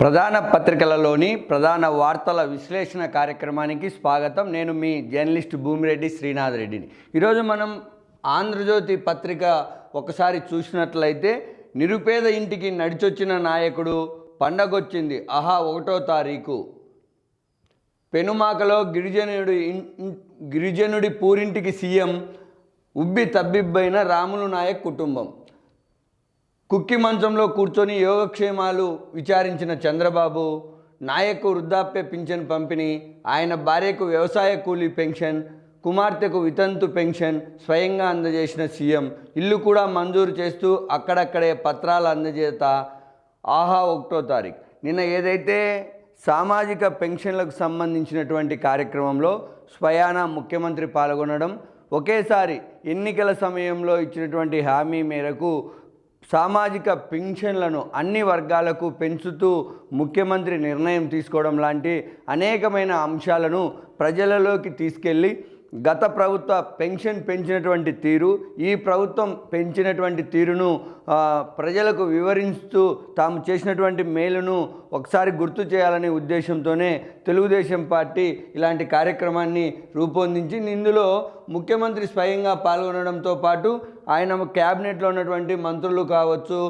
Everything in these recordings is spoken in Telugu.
ప్రధాన పత్రికలలోని ప్రధాన వార్తల విశ్లేషణ కార్యక్రమానికి స్వాగతం. నేను మీ జర్నలిస్ట్ భూమిరెడ్డి శ్రీనాథ్ రెడ్డిని ఈరోజు మనం ఆంధ్రజ్యోతి పత్రిక ఒకసారి చూసినట్లయితే నిరుపేద ఇంటికి నడిచొచ్చిన నాయకుడు పండగొచ్చింది. ఆహా ఒకటో తారీఖు. పెనుమాకలో గిరిజనుడి గిరిజనుడి పూరింటికి సీఎం ఉబ్బి తబ్బిబ్బైన రాములు నాయక్ కుటుంబం. కుక్కి మంచంలో కూర్చొని యోగక్షేమాలు విచారించిన చంద్రబాబు నాయకు వృద్ధాప్య పింఛన్ పంపిణీ ఆయన భార్యకు వ్యవసాయ కూలీ పెన్షన్ కుమార్తెకు వితంతు పెన్షన్ స్వయంగా అందజేసిన సీఎం. ఇల్లు కూడా మంజూరు చేస్తూ అక్కడక్కడే పత్రాలు అందజేత ఆహా ఒకటో తారీఖు. నిన్న ఏదైతే సామాజిక పెన్షన్లకు సంబంధించినటువంటి కార్యక్రమంలో స్వయాన ముఖ్యమంత్రి పాల్గొనడం ఒకేసారి ఎన్నికల సమయంలో ఇచ్చినటువంటి హామీ మేరకు సామాజిక పింఛన్లను అన్ని వర్గాలకు పెంచుతూ ముఖ్యమంత్రి నిర్ణయం తీసుకోవడం లాంటి అనేకమైన అంశాలను ప్రజలలోకి తీసుకెళ్ళి గత ప్రభుత్వ పెన్షన్ పెంచినటువంటి తీరు ఈ ప్రభుత్వం పెంచినటువంటి తీరును ప్రజలకు వివరిస్తూ తాము చేసినటువంటి మేలును ఒకసారి గుర్తు చేయాలనే ఉద్దేశంతోనే తెలుగుదేశం పార్టీ ఇలాంటి కార్యక్రమాన్ని రూపొందించి ఇందులో ముఖ్యమంత్రి స్వయంగా పాల్గొనడంతో పాటు ఆయన క్యాబినెట్లో ఉన్నటువంటి మంత్రులు కావచ్చు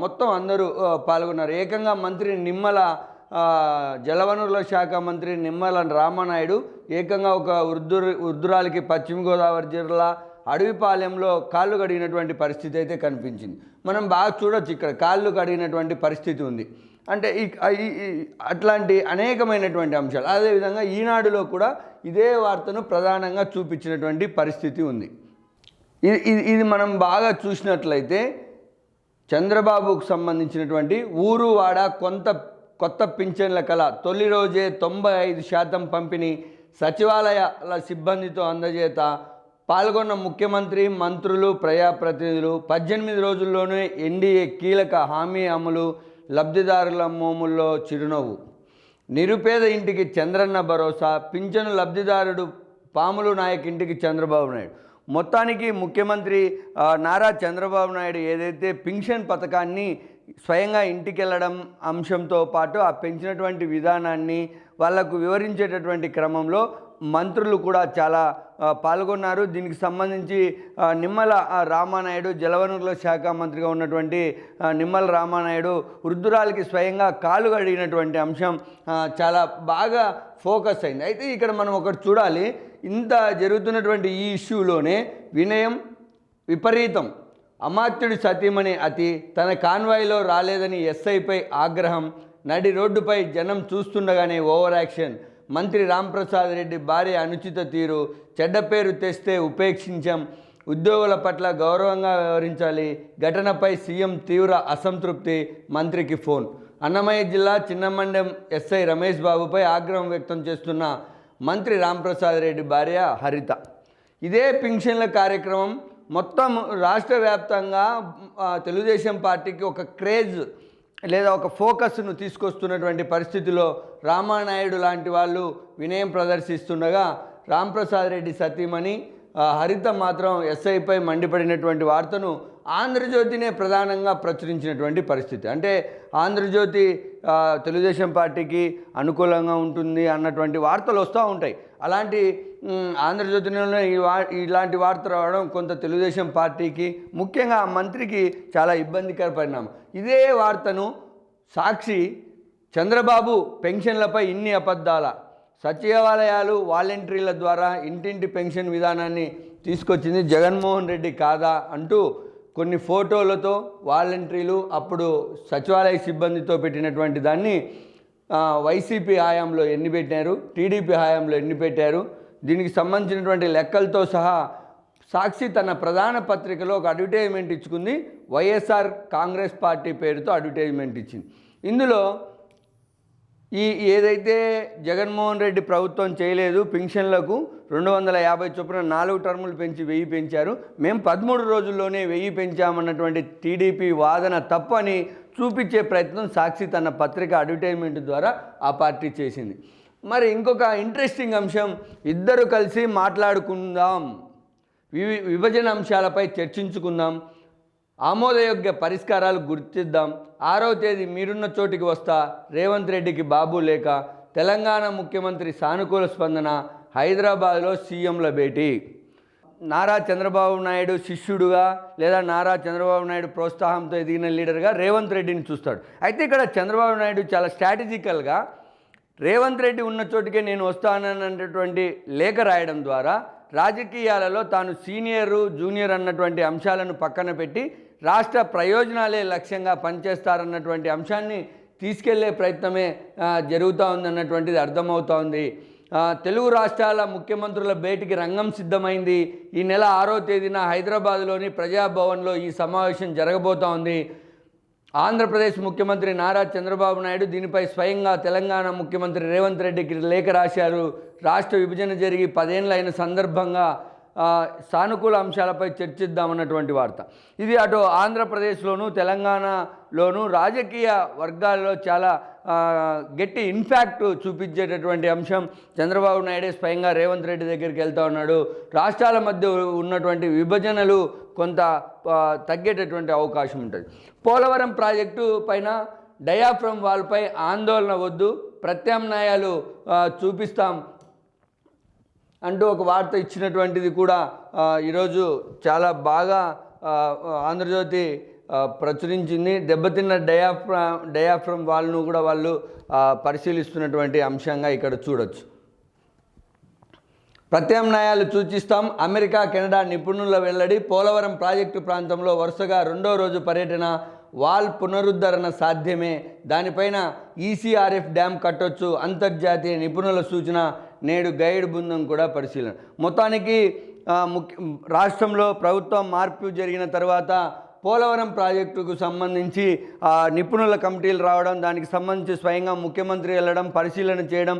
మొత్తం అందరూ పాల్గొన్నారు. ఏకంగా మంత్రి నిమ్మల జలవనరుల శాఖ మంత్రి నిమ్మల రామనాయుడు ఏకంగా ఒక వృద్ధు వృద్ధురాలికి పశ్చిమ గోదావరి జిల్లా అడవిపాలెంలో కాళ్ళు కడిగినటువంటి పరిస్థితి అయితే కనిపించింది. మనం బాగా చూడొచ్చు ఇక్కడ కాళ్ళు కడిగినటువంటి పరిస్థితి ఉంది. అంటే ఈ ఈ- అట్లాంటి అనేకమైనటువంటి అంశాలు. అదేవిధంగా ఈనాడులో కూడా ఇదే వార్తను ప్రధానంగా చూపించినటువంటి పరిస్థితి ఉంది. ఇది ఇది ఇది మనం బాగా చూసినట్లయితే చంద్రబాబుకు సంబంధించినటువంటి ఊరు వాడ కొంత కొత్త పింఛన్ల కళ తొలి రోజే తొంభై ఐదు శాతం పంపిణీ సచివాలయాల సిబ్బందితో అందజేత పాల్గొన్న ముఖ్యమంత్రి మంత్రులు ప్రజాప్రతినిధులు పద్దెనిమిది రోజుల్లోనే ఎన్డీఏ కీలక హామీ అమలు లబ్ధిదారుల మోముల్లో చిరునవ్వు. నిరుపేద ఇంటికి చంద్రన్న భరోసా పింఛను లబ్ధిదారుడు పాములు నాయక్ ఇంటికి చంద్రబాబు నాయుడు. మొత్తానికి ముఖ్యమంత్రి నారా చంద్రబాబు నాయుడు ఏదైతే పింఛన్ పథకాన్ని స్వయంగా ఇంటికి వెళ్ళడం అంశంతో పాటు ఆ పెంచినటువంటి విధానాన్ని వాళ్ళకు వివరించేటటువంటి క్రమంలో మంత్రులు కూడా చాలా పాల్గొన్నారు. దీనికి సంబంధించి నిమ్మల రామానాయుడు జలవనరుల శాఖ మంత్రిగా ఉన్నటువంటి నిమ్మల రామానాయుడు వృద్ధురాలకి స్వయంగా కాలు కడిగినటువంటి అంశం చాలా బాగా ఫోకస్ అయింది. అయితే ఇక్కడ మనం ఒకటి చూడాలి. ఇంత జరుగుతున్నటువంటి ఈ ఇష్యూలోనే వినయం విపరీతం. అమాత్యుడి సతీమణి అతి తన కాన్వాయ్లో రాలేదని ఎస్ఐపై ఆగ్రహం. నడి రోడ్డుపై జనం చూస్తుండగానే ఓవర్ యాక్షన్. మంత్రి రాంప్రసాద్ రెడ్డి భార్య అనుచిత తీరు. చెడ్డ పేరు తెస్తే ఉపేక్షించాం. ఉద్యోగుల పట్ల గౌరవంగా వ్యవహరించాలి. ఘటనపై సీఎం తీవ్ర అసంతృప్తి. మంత్రికి ఫోన్. అన్నమయ్య జిల్లా చిన్నమండెం ఎస్ఐ రమేష్ బాబుపై ఆగ్రహం వ్యక్తం చేస్తున్న మంత్రి రాంప్రసాద్ రెడ్డి భార్య హరిత. ఇదే పింఛన్ల కార్యక్రమం మొత్తం రాష్ట్ర వ్యాప్తంగా తెలుగుదేశం పార్టీకి ఒక క్రేజ్ లేదా ఒక ఫోకస్ను తీసుకొస్తున్నటువంటి పరిస్థితిలో రామానాయుడు లాంటి వాళ్ళు వినయం ప్రదర్శిస్తుండగా రాంప్రసాద్ రెడ్డి సతీమణి హరిత మాత్రం ఎస్ఐపై మండిపడినటువంటి వార్తను ఆంధ్రజ్యోతినే ప్రధానంగా ప్రచురించినటువంటి పరిస్థితి. అంటే ఆంధ్రజ్యోతి తెలుగుదేశం పార్టీకి అనుకూలంగా ఉంటుంది అన్నటువంటి వార్తలు వస్తూ ఉంటాయి. అలాంటి ఆంధ్రజ్యోతిలో ఈ వా ఇలాంటి వార్త రావడం కొంత తెలుగుదేశం పార్టీకి ముఖ్యంగా ఆ మంత్రికి చాలా ఇబ్బందికర పరిణామం. ఇదే వార్తను సాక్షి చంద్రబాబు పెన్షన్లపై ఇన్ని అబద్ధాల. సచివాలయాలు వాలంటీర్ల ద్వారా ఇంటింటి పెన్షన్ విధానాన్ని తీసుకొచ్చింది జగన్మోహన్ రెడ్డి కాదా అంటూ కొన్ని ఫోటోలతో వాలంటీర్లు అప్పుడు సచివాలయ సిబ్బందితో పెట్టినటువంటి దాన్ని వైసీపీ హయాంలో ఎన్ని పెట్టారు టీడీపీ హయాంలో ఎన్ని పెట్టారు? దీనికి సంబంధించినటువంటి లెక్కలతో సహా సాక్షి తన ప్రధాన పత్రికలో ఒక అడ్వర్టైజ్మెంట్ ఇచ్చుకుంది. వైఎస్ఆర్ కాంగ్రెస్ పార్టీ పేరుతో అడ్వర్టైజ్మెంట్ ఇచ్చింది. ఇందులో ఈ ఏదైతే జగన్మోహన్ రెడ్డి ప్రభుత్వం చేయలేదు పింఛన్లకు రెండు వందల యాభై చొప్పున నాలుగు టర్ములు పెంచి వెయ్యి పెంచారు. మేము పదమూడు రోజుల్లోనే వెయ్యి పెంచామన్నటువంటి టీడీపీ వాదన తప్పని చూపించే ప్రయత్నం సాక్షి తన పత్రిక అడ్వర్టైజ్మెంట్ ద్వారా ఆ పార్టీ చేసింది. మరి ఇంకొక ఇంట్రెస్టింగ్ అంశం ఇద్దరు కలిసి మాట్లాడుకుందాం. వివి విభజన అంశాలపై చర్చించుకుందాం. ఆమోదయోగ్య పరిష్కారాలు గుర్తిద్దాం. ఆరో తేదీ మీరున్న చోటికి వస్తా. రేవంత్ రెడ్డికి బాబు లేక తెలంగాణ ముఖ్యమంత్రి సానుకూల స్పందన హైదరాబాద్లో సీఎంల భేటీ. నారా చంద్రబాబు నాయుడు శిష్యుడుగా లేదా నారా చంద్రబాబు నాయుడు ప్రోత్సాహంతో ఎదిగిన లీడర్గా రేవంత్ రెడ్డిని చూస్తాడు. అయితే ఇక్కడ చంద్రబాబు నాయుడు చాలా స్ట్రాటజికల్గా రేవంత్ రెడ్డి ఉన్న చోటికే నేను వస్తానన్నటువంటి లేఖ రాయడం ద్వారా రాజకీయాలలో తాను సీనియరు జూనియర్ అన్నటువంటి అంశాలను పక్కన పెట్టి రాష్ట్ర ప్రయోజనాలే లక్ష్యంగా పనిచేస్తారన్నటువంటి అంశాన్ని తీసుకెళ్ళే ప్రయత్నమే జరుగుతూ ఉందన్నటువంటిది అర్థమవుతూ ఉంది. తెలుగు రాష్ట్రాల ముఖ్యమంత్రుల భేటీకి రంగం సిద్ధమైంది. ఈ నెల ఆరో తేదీన హైదరాబాద్లోని ప్రజాభవన్లో ఈ సమావేశం జరగబోతోంది ఉంది. ఆంధ్రప్రదేశ్ ముఖ్యమంత్రి నారా చంద్రబాబు నాయుడు దీనిపై స్వయంగా తెలంగాణ ముఖ్యమంత్రి రేవంత్ రెడ్డికి లేఖ రాశారు. రాష్ట్ర విభజన జరిగి పదేళ్ళైన సందర్భంగా సానుకూల అంశాలపై చర్చిద్దామన్నటువంటి వార్త. ఇది అటు ఆంధ్రప్రదేశ్లోను తెలంగాణలోను రాజకీయ వర్గాల్లో చాలా గట్టి ఇన్ఫ్యాక్ట్ చూపించేటటువంటి అంశం. చంద్రబాబు నాయుడే స్వయంగా రేవంత్ రెడ్డి దగ్గరికి వెళ్తా ఉన్నాడు. రాష్ట్రాల మధ్య ఉన్నటువంటి విభజనలు కొంత తగ్గేటటువంటి అవకాశం ఉంటుంది. పోలవరం ప్రాజెక్టు పైన డయాఫ్రమ్ వాల్పై ఆందోళన వద్దు. ప్రత్యామ్నాయాలు చూపిస్తాం. అంటూ ఒక వార్త ఇచ్చినటువంటిది కూడా ఈరోజు చాలా బాగా ఆంధ్రజ్యోతి ప్రచురించింది. దెబ్బతిన్న డయాఫ్రా డయాఫ్రమ్ వాళ్ళను కూడా వాళ్ళు పరిశీలిస్తున్నటువంటి అంశంగా ఇక్కడ చూడొచ్చు. ప్రత్యామ్నాయాలు సూచిస్తాం. అమెరికా కెనడా నిపుణుల వెల్లడి. పోలవరం ప్రాజెక్టు ప్రాంతంలో వరుసగా రెండో రోజు పర్యటన. వాల్ పునరుద్ధరణ సాధ్యమే. దానిపైన ఈసీఆర్ఎఫ్ డ్యామ్ కట్టొచ్చు. అంతర్జాతీయ నిపుణుల సూచన నేడు గైడ్ బృందం కూడా పరిశీలన. మొత్తానికి ముఖ్య రాష్ట్రంలో ప్రభుత్వం మార్పు జరిగిన తర్వాత పోలవరం ప్రాజెక్టుకు సంబంధించి నిపుణుల కమిటీలు రావడం దానికి సంబంధించి స్వయంగా ముఖ్యమంత్రి వెళ్ళడం పరిశీలన చేయడం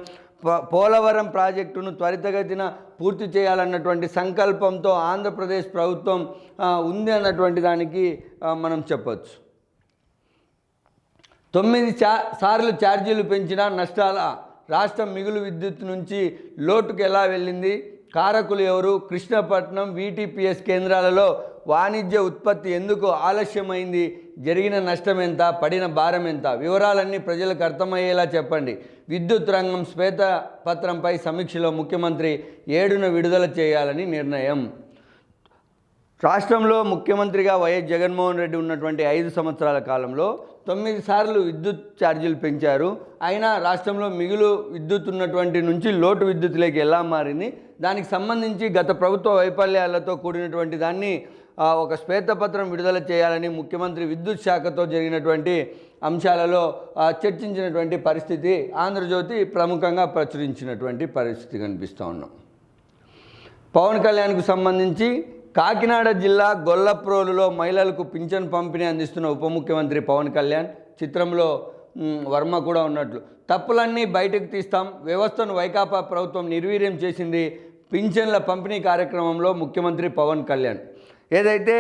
పోలవరం ప్రాజెక్టును త్వరితగతిన పూర్తి చేయాలన్నటువంటి సంకల్పంతో ఆంధ్రప్రదేశ్ ప్రభుత్వం ఉంది అన్నటువంటి దానికి మనం చెప్పచ్చు. తొమ్మిది చా సార్లు ఛార్జీలు పెంచిన నష్టాల రాష్ట్రం మిగులు విద్యుత్ నుంచి లోటుకు ఎలా వెళ్ళింది? కారకులు ఎవరు? కృష్ణపట్నం వీటీపీఎస్ కేంద్రాలలో వాణిజ్య ఉత్పత్తి ఎందుకు ఆలస్యమైంది? జరిగిన నష్టం ఎంత? పడిన భారం ఎంత? వివరాలన్నీ ప్రజలకు అర్థమయ్యేలా చెప్పండి. విద్యుత్ రంగం శ్వేత పత్రంపై సమీక్షలో ముఖ్యమంత్రి ఏడున విడుదల చేయాలని నిర్ణయం. రాష్ట్రంలో ముఖ్యమంత్రిగా వైఎస్ జగన్మోహన్ రెడ్డి ఉన్నటువంటి ఐదు సంవత్సరాల కాలంలో తొమ్మిది సార్లు విద్యుత్ ఛార్జీలు పెంచారు. అయినా రాష్ట్రంలో మిగులు విద్యుత్ ఉన్నటువంటి నుంచి లోటు విద్యుత్లోకి ఎలా మారింది? దానికి సంబంధించి గత ప్రభుత్వ వైఫల్యాలతో కూడినటువంటి దాన్ని ఒక శ్వేతపత్రం విడుదల చేయాలని ముఖ్యమంత్రి విద్యుత్ శాఖతో జరిగినటువంటి అంశాలలో చర్చించినటువంటి పరిస్థితి ఆంధ్రజ్యోతి ప్రముఖంగా ప్రచురించినటువంటి పరిస్థితి కనిపిస్తూ ఉన్నాం పవన్ కళ్యాణ్కు సంబంధించి కాకినాడ జిల్లా గొల్లప్రోలులో మహిళలకు పింఛన్ పంపిణీ అందిస్తున్న ఉప ముఖ్యమంత్రి పవన్ కళ్యాణ్ చిత్రంలో వర్మ కూడా ఉన్నట్లు. తప్పులన్నీ బయటకు తీస్తాం. వ్యవస్థను వైకాపా ప్రభుత్వం నిర్వీర్యం చేసింది పింఛన్ల పంపిణీ కార్యక్రమంలో ముఖ్యమంత్రి పవన్ కళ్యాణ్. ఏదైతే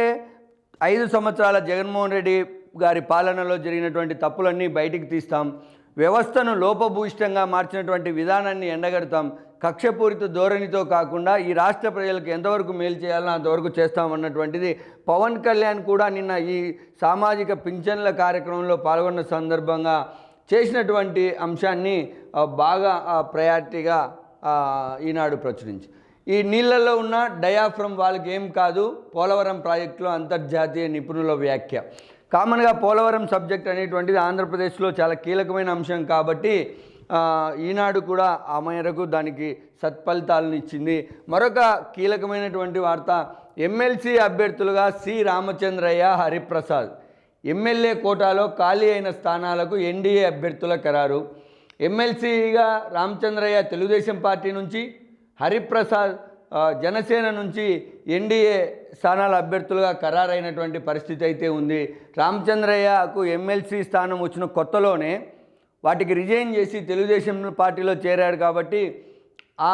ఐదు సంవత్సరాల జగన్మోహన్ రెడ్డి గారి పాలనలో జరిగినటువంటి తప్పులన్నీ బయటికి తీస్తాం. వ్యవస్థను లోపభూయిష్టంగా మార్చినటువంటి విధానాన్ని ఎండగడతాం. కక్షపూరిత ధోరణితో కాకుండా ఈ రాష్ట్ర ప్రజలకు ఎంతవరకు మేలు చేయాలో అంతవరకు చేస్తామన్నటువంటిది పవన్ కళ్యాణ్ కూడా నిన్న ఈ సామాజిక పింఛన్ల కార్యక్రమంలో పాల్గొన్న సందర్భంగా చేసినటువంటి అంశాన్ని బాగా ప్రయారిటీగా ఈనాడు ప్రచురించి. ఈ నీళ్ళల్లో ఉన్న డయాఫ్రమ్ వాళ్ళకి ఏం కాదు పోలవరం ప్రాజెక్టులో అంతర్జాతీయ నిపుణుల వ్యాఖ్య. కామన్గా పోలవరం సబ్జెక్ట్ అనేటువంటిది ఆంధ్రప్రదేశ్లో చాలా కీలకమైన అంశం కాబట్టి ఈనాడు కూడా ఆ మేరకు దానికి సత్ఫలితాలను ఇచ్చింది. మరొక కీలకమైనటువంటి వార్త ఎమ్మెల్సీ అభ్యర్థులుగా సి. రామచంద్రయ్య హరిప్రసాద్. ఎమ్మెల్యే కోటాలో ఖాళీ అయిన స్థానాలకు ఎన్డీఏ అభ్యర్థుల ఖరారు. ఎమ్మెల్సీగా రామచంద్రయ్య తెలుగుదేశం పార్టీ నుంచి హరిప్రసాద్ జనసేన నుంచి ఎన్డీఏ స్థానాల అభ్యర్థులుగా ఖరారైనటువంటి పరిస్థితి అయితే ఉంది. రామచంద్రయ్యకు ఎమ్మెల్సీ స్థానం వచ్చిన కొత్తలోనే వాటికి రిజైన్ చేసి తెలుగుదేశం పార్టీలో చేరాడు కాబట్టి ఆ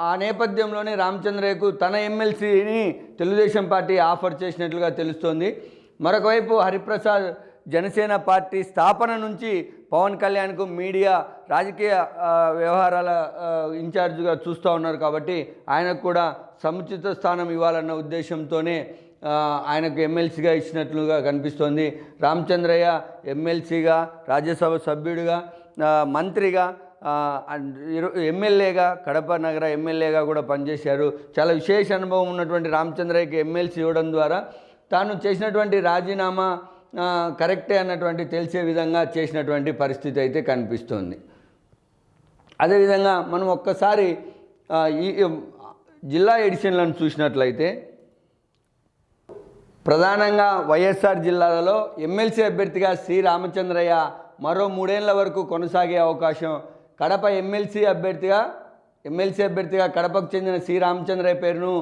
ఆ- నేపథ్యంలోనే రామచంద్రయ్యకు తన ఎమ్మెల్సీని తెలుగుదేశం పార్టీ ఆఫర్ చేసినట్లుగా తెలుస్తోంది. మరొకవైపు హరిప్రసాద్ జనసేన పార్టీ స్థాపన నుంచి పవన్ కళ్యాణ్కు మీడియా రాజకీయ వ్యవహారాల ఇన్ఛార్జ్గా చూస్తూ ఉన్నారు కాబట్టి ఆయనకు కూడా సముచిత స్థానం ఇవ్వాలన్న ఉద్దేశంతోనే ఆయనకు ఎమ్మెల్సీగా ఇచ్చినట్లుగా కనిపిస్తోంది. రామచంద్రయ్య ఎమ్మెల్సీగా రాజ్యసభ సభ్యుడిగా మంత్రిగా ఎమ్మెల్యేగా కడప నగర ఎమ్మెల్యేగా కూడా పనిచేశారు. చాలా విశేష అనుభవం ఉన్నటువంటి రామచంద్రయ్యకి ఎమ్మెల్సీ ఇవ్వడం ద్వారా తాను చేసినటువంటి రాజీనామా కరెక్టే అన్నటువంటి తెలిసే విధంగా చేసినటువంటి పరిస్థితి అయితే కనిపిస్తోంది. అదేవిధంగా మనం ఒక్కసారి ఈ జిల్లా ఎడిషన్లను చూసినట్లయితే ప్రధానంగా వైఎస్ఆర్ జిల్లాలలో ఎమ్మెల్సీ అభ్యర్థిగా శ్రీ రామచంద్రయ్య మరో మూడేళ్ళ వరకు కొనసాగే అవకాశం. కడప ఎమ్మెల్సీ అభ్యర్థిగా ఎమ్మెల్సీ అభ్యర్థిగా కడపకు చెందిన శ్రీ రామచంద్రయ్య పేరును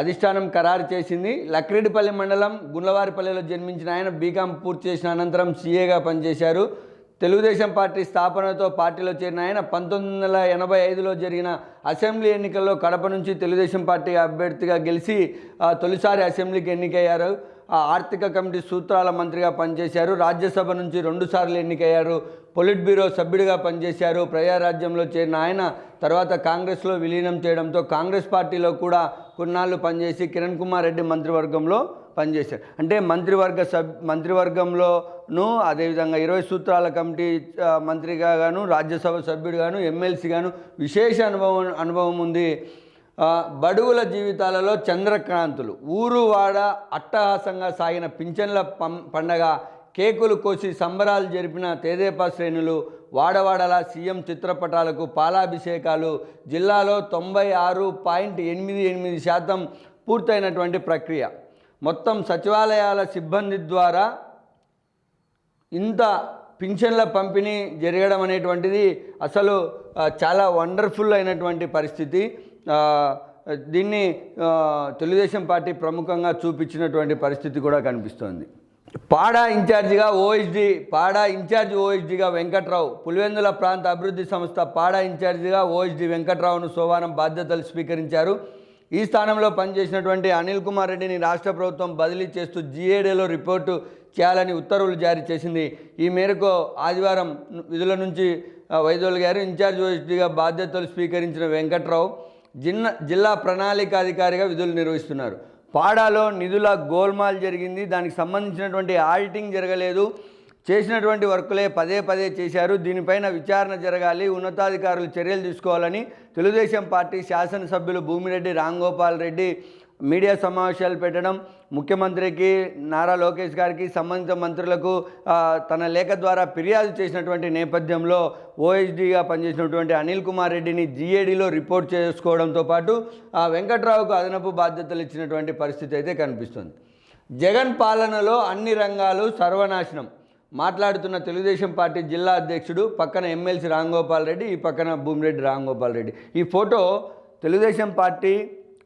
అధిష్టానం ఖరారు చేసింది. లక్రెడ్డిపల్లి మండలం గుండ్లవారిపల్లిలో జన్మించిన ఆయన బీకాం పూర్తి చేసిన అనంతరం సీఏగా పనిచేశారు. తెలుగుదేశం పార్టీ స్థాపనతో పార్టీలో చేరిన ఆయన పంతొమ్మిది వందల ఎనభై ఐదులో జరిగిన అసెంబ్లీ ఎన్నికల్లో కడప నుంచి తెలుగుదేశం పార్టీ అభ్యర్థిగా గెలిచి తొలిసారి అసెంబ్లీకి ఎన్నికయ్యారు. ఆర్థిక కమిటీ సూత్రాల మంత్రిగా పనిచేశారు. రాజ్యసభ నుంచి రెండుసార్లు ఎన్నికయ్యారు. పొలిట్ బ్యూరో సభ్యుడిగా పనిచేశారు. ప్రజారాజ్యంలో చేరిన ఆయన తర్వాత కాంగ్రెస్లో విలీనం చేయడంతో కాంగ్రెస్ పార్టీలో కూడా కొన్నాళ్ళు పనిచేసి కిరణ్ కుమార్ రెడ్డి మంత్రివర్గంలో పనిచేశారు. అంటే మంత్రివర్గ సభ్ మంత్రివర్గంలోనూ అదేవిధంగా ఇరవై సూత్రాల కమిటీ మంత్రిగా గాను రాజ్యసభ సభ్యుడిగాను ఎమ్మెల్సీగాను విశేష అనుభవం అనుభవం ఉంది. బడుగుల జీవితాలలో చంద్రక్రాంతులు ఊరు వాడ అట్టహాసంగా సాగిన పింఛన్ల పం పండగ కేకులు కోసి సంబరాలు జరిపిన తేదేపా శ్రేణులు వాడవాడల సీఎం చిత్రపటాలకు పాలాభిషేకాలు జిల్లాలో తొంభై ఆరు పాయింట్ ఎనిమిది ఎనిమిది శాతం పూర్తయినటువంటి ప్రక్రియ. మొత్తం సచివాలయాల సిబ్బంది ద్వారా ఇంత పింఛన్ల పంపిణీ జరగడం అనేటువంటిది అసలు చాలా వండర్ఫుల్ అయినటువంటి పరిస్థితి. దీన్ని తెలుగుదేశం పార్టీ ప్రముఖంగా చూపించినటువంటి పరిస్థితి కూడా కనిపిస్తోంది. పాడా ఇన్ఛార్జిగా ఓఎస్డి పాడా ఇన్ఛార్జ్ ఓఎస్డిగా వెంకట్రావు పులివెందుల ప్రాంత అభివృద్ధి సంస్థ పాడా ఇన్ఛార్జిగా ఓఎస్డి వెంకట్రావును సోమవారం బాధ్యతలు స్వీకరించారు. ఈ స్థానంలో పనిచేసినటువంటి అనిల్ కుమార్ రెడ్డిని రాష్ట్ర ప్రభుత్వం బదిలీ చేస్తూ జీఏడీలో రిపోర్టు చేయాలని ఉత్తర్వులు జారీ చేసింది. ఈ మేరకు ఆదివారం విధుల నుంచి వైద్యులు గారు ఇన్ఛార్జ్ ఓఎస్డీగా బాధ్యతలు స్వీకరించిన వెంకట్రావు జిన్న జిల్లా ప్రణాళిక అధికారిగా విధులు నిర్వహిస్తున్నారు. పాడాలో నిధుల గోల్మాల్ జరిగింది. దానికి సంబంధించినటువంటి ఆడిటింగ్ జరగలేదు. చేసినటువంటి వర్కులే పదే పదే చేశారు. దీనిపైన విచారణ జరగాలి ఉన్నతాధికారులు చర్యలు తీసుకోవాలని తెలుగుదేశం పార్టీ శాసనసభ్యులు భూమిరెడ్డి రాంగోపాల్ రెడ్డి మీడియా సమావేశాలు పెట్టడం ముఖ్యమంత్రికి నారా లోకేష్ గారికి సంబంధిత మంత్రులకు తన లేఖ ద్వారా ఫిర్యాదు చేసినటువంటి నేపథ్యంలో ఓఎస్డీగా పనిచేసినటువంటి అనిల్ కుమార్ రెడ్డిని జీఏడీలో రిపోర్ట్ చేసుకోవడంతో పాటు ఆ వెంకట్రావుకు అదనపు బాధ్యతలు ఇచ్చినటువంటి పరిస్థితి అయితే కనిపిస్తుంది. జగన్ పాలనలో అన్ని రంగాలు సర్వనాశనం. మాట్లాడుతున్న తెలుగుదేశం పార్టీ జిల్లా అధ్యక్షుడు పక్కన ఎమ్మెల్సీ రాంగోపాల్ రెడ్డి ఈ పక్కన భూమిరెడ్డి రాంగోపాల్ రెడ్డి. ఈ ఫోటో తెలుగుదేశం పార్టీ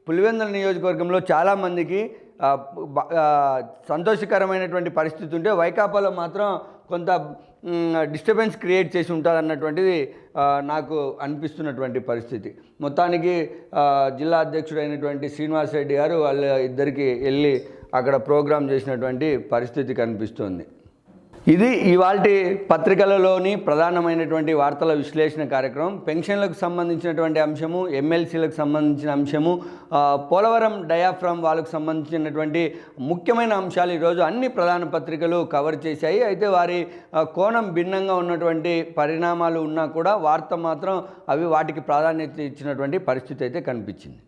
పులివెందుల నియోజకవర్గంలో చాలామందికి సంతోషకరమైనటువంటి పరిస్థితి ఉంటే వైకాపాలో మాత్రం కొంత డిస్టర్బెన్స్ క్రియేట్ చేసి ఉంటుంది అన్నటువంటిది నాకు అనిపిస్తున్నటువంటి పరిస్థితి. మొత్తానికి జిల్లా అధ్యక్షుడైనటువంటి శ్రీనివాస్ రెడ్డి గారు వాళ్ళ ఇద్దరికి వెళ్ళి అక్కడ ప్రోగ్రాం చేసినటువంటి పరిస్థితి కనిపిస్తుంది. ఇది ఇవాళ పత్రికలలోని ప్రధానమైనటువంటి వార్తల విశ్లేషణ కార్యక్రమం. పెన్షన్లకు సంబంధించినటువంటి అంశము ఎమ్మెల్సీలకు సంబంధించిన అంశము పోలవరం డయాఫ్రామ్ వాళ్ళకు సంబంధించినటువంటి ముఖ్యమైన అంశాలు ఈరోజు అన్ని ప్రధాన పత్రికలు కవర్ చేశాయి. అయితే వారి కోణం భిన్నంగా ఉన్నటువంటి పరిణామాలు ఉన్నా కూడా వార్త మాత్రం అవి వాటికి ప్రాధాన్యత ఇచ్చినటువంటి పరిస్థితి అయితే కనిపించింది.